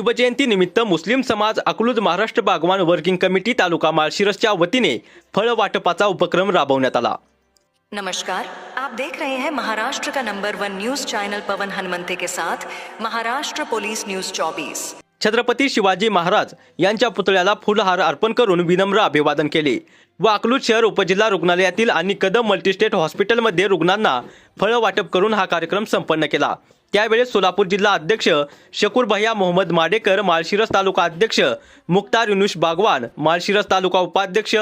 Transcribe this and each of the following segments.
शिवजयंती निमित्त मुस्लिम समाज Akluj Maharashtra Bagwan working committee तालुका माळशिरसच्या वतीने फळ वाटपाचा उपक्रम राबवण्यात आला. नमस्कार. आप देख रहे हैं महाराष्ट्र का number one news channel Pawan Hanumante के साथ महाराष्ट्र पुलिस न्यूज 24 छत्रपती शिवाजी महाराज यांच्या पुतळ्याला फुलहार अर्पण करून विनम्र अभिवादन केले व अकलूज शहर उपजिल्हा रुग्णालयातील आणि कदम मल्टीस्टेट हॉस्पिटलमध्ये रुग्णांना फळं वाटप करून हा कार्यक्रम संपन्न केला. त्यावेळेस सोलापूर जिल्हा अध्यक्ष शकूर भैया मोहम्मद माडेकर माळशिरस तालुका अध्यक्ष मुक्तार युनुश बागवान माळशिरस तालुका उपाध्यक्ष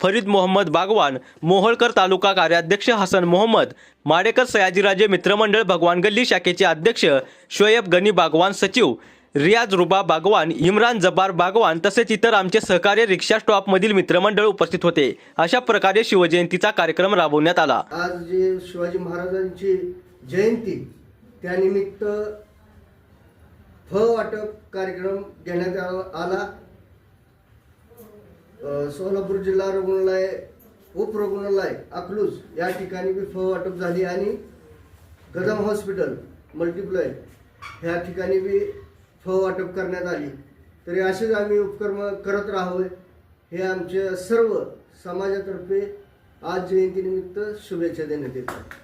फरीद मोहम्मद बागवान मोहोळकर तालुका कार्याध्यक्ष हसन मोहम्मद माडेकर सयाजीराजे मित्रमंडळ भगवान गल्ली शाखेचे अध्यक्ष शोएब गनी बागवान सचिव रियाज रुबा बागवान इम्रान जब्बार बागवान तसेच इतर आमचे सहकार्य रिक्षा स्टॉपमधील मित्रमंडळ उपस्थित होते. अशा प्रकारे शिवजयंतीचा कार्यक्रम राबवण्यात आला. आज जे शिवाजी महाराजांची जयंती त्यानिमित्त फ वाटप कार्यक्रम घेण्यात आला सोलापूर जिल्हा रुग्णालय उपरुग्णालय अकलूज या ठिकाणी बी फळ वाटप झाली आणि गदम हॉस्पिटल मल्टिप्लाय ह्या ठिकाणी बी फळ वाटप करण्यात आली. तरी असेच आम्ही उपक्रम करत राहावे हे आमच्या सर्व समाजातर्फे आज जयंतीनिमित्त शुभेच्छा देण्यात येतात.